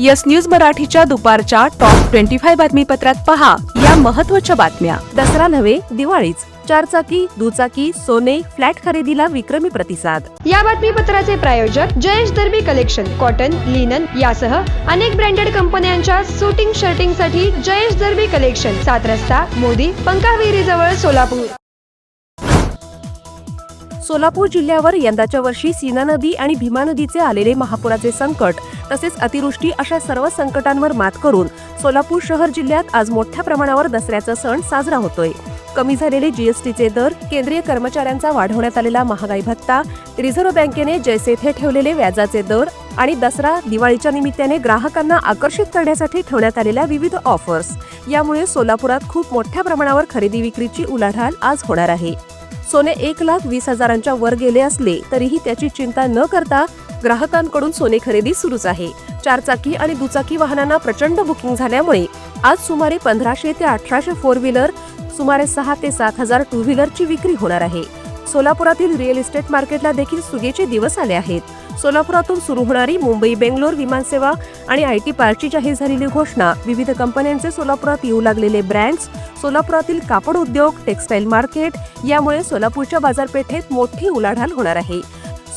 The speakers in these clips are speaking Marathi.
यस न्यूज मराठीच्या दुपारच्या टॉप ट्वेंटी फाय बातमीपत्रात पहा या महत्त्वाच्या बातम्या. दसरा नव्हे दिवाळीच. चारचाकी दुचाकी सोने फ्लॅट खरेदीला विक्रमी प्रतिसाद. या बातमीपत्राचे प्रायोजक Jayesh Darbi collection cotton linen यासह अनेक ब्रँडेड कंपन्यांच्या शूटिंग शर्टिंगसाठी जयेश दर्बी कलेक्शन सात रस्ता मोदी पंकाविरी जवळ सोलापूर. सोलापूर जिल्ह्यावर यंदाच्या वर्षी सीना नदी आणि भीमा नदीचे आलेले महापुराचे संकट तसेच अतिवृष्टी अशा सर्व संकटांवर मात करून सोलापूर शहर जिल्ह्यात आज मोठ्या प्रमाणावर दसऱ्याचा सण साजरा होतोय. कमी झालेले जीएसटीचे दर केंद्रीय कर्मचाऱ्यांचा वाढवण्यात आलेला महागाई भत्ता रिझर्व्ह बँकेने जैसे थे ठेवलेले व्याजाचे दर आणि दसरा दिवाळीच्या निमित्ताने ग्राहकांना आकर्षित करण्यासाठी ठेवण्यात आलेल्या विविध ऑफर्स यामुळे सोलापुरात खूप मोठ्या प्रमाणावर खरेदी विक्रीची उलाढाल आज होणार आहे. सोने एक लाख वीस हजारांच्या वर गेले असले तरीही त्याची चिंता न करता ग्राहकांकडून सोने खरेदी सुरूच आहे. चारचाकी आणि दुचाकी वाहनांना प्रचंड बुकिंग झाल्यामुळे आज सुमारे पंधराशे ते अठराशे फोर व्हीलर सुमारे सहा ते सात हजार टू व्हीलरची विक्री होणार आहे. सोलापुरातील रिअल इस्टेट मार्केटला देखील सुगेचे दिवस आले आहेत. सोलापुरातून सुरू होणारी मुंबई बेंगलोर विमानसेवा आणि आय टी पार्कची जाहीर झालेली घोषणा विविध कंपन्यांचे सोलापुरात येऊ लागलेले ब्रँड्स सोलापुरातील कापड उद्योग टेक्स्टाईल मार्केट यामुळे सोलापूरच्या बाजारपेठेत मोठी उलाढाल होणार आहे.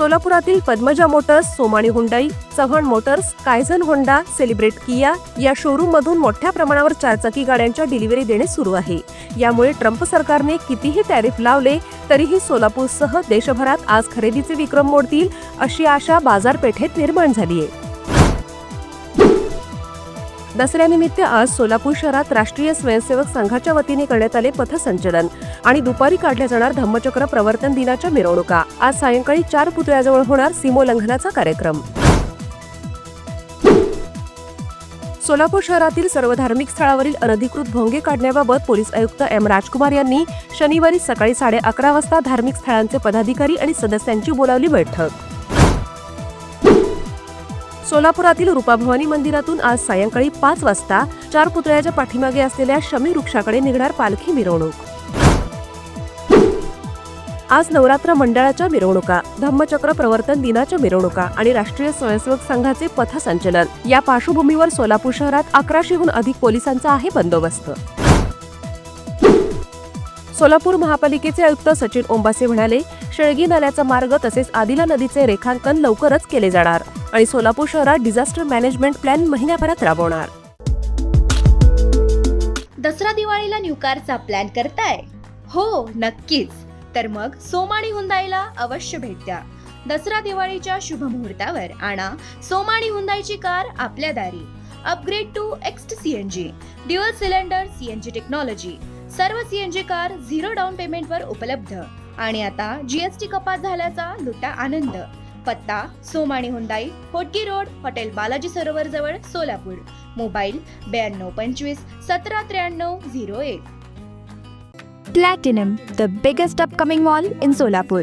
सोलापुरातील Padmaja motors Somani Hyundai Chavan motors Kaizen Honda celebrate Kia या शोरूम मधून मोठ्या प्रमाणावर चारचाकी गाड्यांच्या डिलिव्हरी देणे सुरू आहे. यामुळे ट्रम्प सरकारने कितीही टॅरिफ लावले तरीही सोलापूरसह देशभरात आज खरेदीचे विक्रम मोडतील अशी आशा बाजारपेठेत निर्माण झाली आहे दसऱ्यानिमित्त आज सोलापूर शहरात राष्ट्रीय स्वयंसेवक संघाच्या वतीने करण्यात आले पथसंचलन आणि दुपारी काढल्या जाणार धम्मचक्र प्रवर्तन दिनाच्या मिरवणुका. आज सायंकाळी चार पुतळ्याजवळ होणार सीमोल्लंघनाचा कार्यक्रम. सोलापूर शहरातील सर्व धार्मिक स्थळावरील अनधिकृत भोंगे काढण्याबाबत पोलीस आयुक्त एम राजकुमार यांनी शनिवारी सकाळी साडे अकरा वाजता धार्मिक स्थळांचे पदाधिकारी आणि सदस्यांची बोलावली बैठक. सोलापुरातील रूपाभवानी मंदिरातून आज सायंकाळी पाच वाजता चार पुतळ्याच्या पाठीमागे असलेल्या शमी वृक्षाकडे निघणार पालखी मिरवणूक. आज नवरात्र मंडळाच्या मिरवणुका धम्मचक्र प्रवर्तन दिनाच्या मिरवणुका आणि राष्ट्रीय स्वयंसेवक संघाचे पथसंचलन. या पार्श्वभूमीवर सोलापूर शहरात अकराशेहून अधिक पोलिसांचा आहे बंदोबस्त. सोलापूर महापालिकेचे आयुक्त सचिन ओंबासे म्हणाले शेळगी नाल्याचा मार्ग तसेच आदिला नदीचे रेखांकन लवकरच केले जाणार आणि सोलापूर शहरात डिझास्टर मॅनेजमेंट प्लॅन महिन्याभरात राबवणार. दसरा दिवाळीला न्यू कारचा प्लॅन करताय? हो नक्कीच. तर मग सोमाणी हुंदाईला अवश्य भेट द्या. दसरा दिवाळीच्या शुभ मुहूर्तावर आणा सोमाणी हुंदाईची कार आपल्या दारी. Upgrade to Exter CNG dual cylinder CNG technology. सर्व सीएनजी कार झिरो डाऊन पेमेंटवर उपलब्ध. आणि आता जीएसटी कपात झाल्याचा लुटा आनंद. पत्ता Somani Hyundai Hotgi road hotel Balaji Sarovar जवळ सोलापूर. मोबाईल ब्याण्णव पंचवीस सतरा त्र्याण्णव झिरो एक. Platinum the biggest upcoming mall in Solapur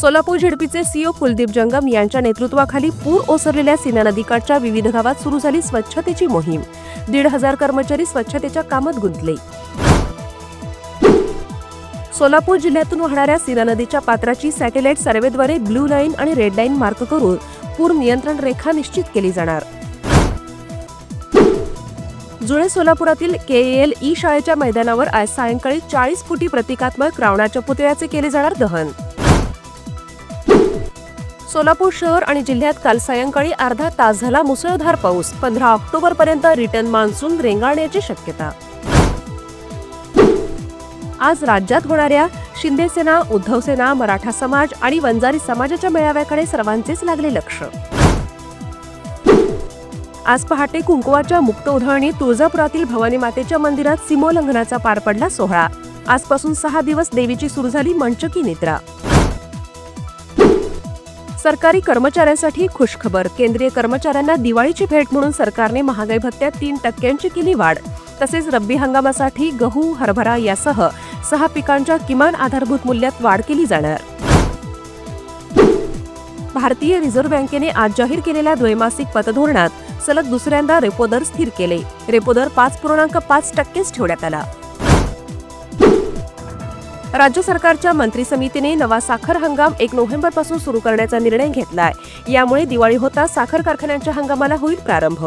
Solapur झेडपीचे CO Kuldeep Jangam यांच्या नेतृत्वाखाली पूर ओसरलेल्या सीना नदीकाठच्या विविध गावात सुरू झाली स्वच्छतेची मोहीम. दीड हजार कर्मचारी स्वच्छतेच्या कामात गुंतले. सोलापूर जिल्ह्यातून वाहणाऱ्या सीना नदीच्या पात्राची सॅटेलाइट सर्व्हेद्वारे ब्लू लाईन आणि रेड लाईन मार्क करून पूर नियंत्रण रेखा निश्चित केली जाणार. जुळे सोलापुरातील के एल ई शाळेच्या मैदानावर आज सायंकाळी चाळीस फुटी प्रतिकात्मक रावणाच्या पुतळ्याचे केले जाणार दहन. सोलापूर शहर आणि जिल्ह्यात काल सायंकाळी अर्धा तास झाला मुसळधार पाऊस. पंधरा ऑक्टोबर पर्यंत रिटर्न मान्सून रेंगाळण्याची शक्यता. आज राज्यात होणाऱ्या शिंदे सेना उद्धव सेना मराठा समाज आणि वंजारी समाजाच्या मेळाव्याकडे सर्वांचेच लागले लक्ष. आज पहाटे कुंकवाच्या मुक्त उधळणी तुळजापुरातील भवानी मातेच्या मंदिरात सीमोल्लंघनाचा पार पडला सोहळा. आजपासून सहा दिवस देवीची सुरू झाली मंचकी निद्रा. सरकारी कर्मचाऱ्यांसाठी खुशखबर. केंद्रीय कर्मचाऱ्यांना दिवाळीची भेट म्हणून सरकारने महागाई भत्त्यात तीन टक्क्यांची केली वाढ. तसेच रब्बी हंगामासाठी गहू हरभरा यासह सहा पिकांच्या किमान आधारभूत मूल्यात वाढ केली जाणार. भारतीय रिझर्व्ह बँकेने आज जाहीर केलेल्या द्वैमासिक पतधोरणात सलग दुसऱ्यांदा रेपो दर स्थिर केले. रेपो दर पाच पूर्णांक पाच टक्केच ठेवण्यात आला. राज्य सरकारच्या मंत्री समितीने नवा साखर हंगाम एक नोव्हेंबरपासून सुरू करण्याचा निर्णय घेतला आहे यामुळे दिवाळी होता साखर कारखान्यांच्या हंगामाला होईल प्रारंभ.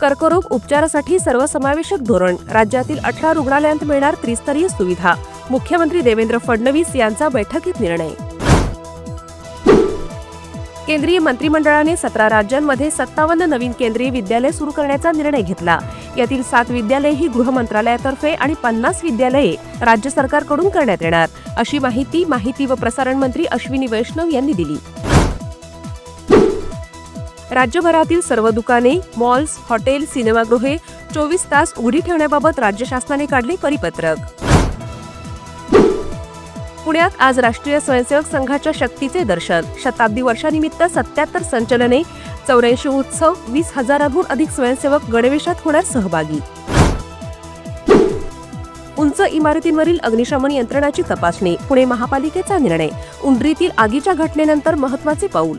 कर्करोग उपचारासाठी सर्वसमावेशक धोरण. राज्यातील अठरा रुग्णालयांत मिळणार त्रिस्तरीय सुविधा. मुख्यमंत्री देवेंद्र फडणवीस यांचा बैठकीत निर्णय. केंद्रीय मंत्रिमंडळाने सतरा राज्यांमध्ये सत्तावन्न नवीन केंद्रीय विद्यालय सुरू करण्याचा निर्णय घेतला. यातील सात विद्यालये ही गृह मंत्रालयातर्फे आणि पन्नास विद्यालये राज्य सरकारकडून करण्यात येणार. अशी माहिती माहिती व प्रसारण मंत्री अश्विनी वैष्णव यांनी दिली. राज्यभरातील सर्व दुकाने मॉल्स हॉटेल सिनेमागृहे चोवीस तास उघडी ठेवण्याबाबत राज्य शासनाने काढले परिपत्रक. पुण्यात आज राष्ट्रीय स्वयंसेवक संघाच्या शक्तीचे दर्शन. शताब्दी वर्षानिमित्त सत्याहत्तर संचलने चौऱ्याऐंशी उत्सव वीस हजारांहून अधिक स्वयंसेवक गणवेशात होणार सहभागी. उंच इमारतींवरील अग्निशमन यंत्रणाची तपासणी. पुणे महापालिकेचा निर्णय. उंडरीतील आगीच्या घटनेनंतर महत्त्वाचे पाऊल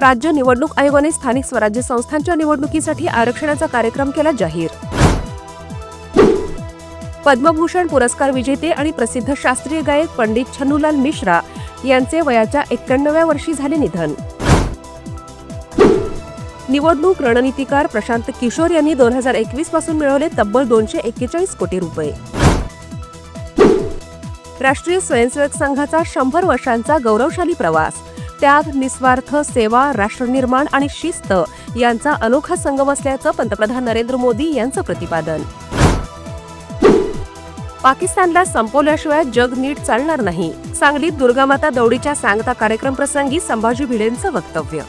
राज्य निवडणूक आयोगाने स्थानिक स्वराज्य संस्थांच्या निवडणुकीसाठी आरक्षणाचा कार्यक्रम केला जाहीर. पद्मभूषण पुरस्कार विजेते आणि प्रसिद्ध शास्त्रीय गायक पंडित छन्नूलाल मिश्रा यांचे वयाच्या एक्क्याण्णव्या वर्षी झाले निधन. निवडणूक रणनीतिकार प्रशांत किशोर यांनी दोन हजार एकवीसपासून मिळवले तब्बल दोनशे एक्केचाळीस कोटी रुपये. राष्ट्रीय स्वयंसेवक संघाचा शंभर वर्षांचा गौरवशाली प्रवास. त्याग निस्वार्थ सेवा राष्ट्रनिर्माण आणि शिस्त यांचा अनोखा संगम असल्याचं पंतप्रधान नरेंद्र मोदी यांचं प्रतिपादन. पाकिस्तानला संपवल्याशिवाय जग नीट चालणार नाही सांगलीत दुर्गामाता दौडीच्या सांगता कार्यक्रम प्रसंगी संभाजी भिडेंचं वक्तव्य.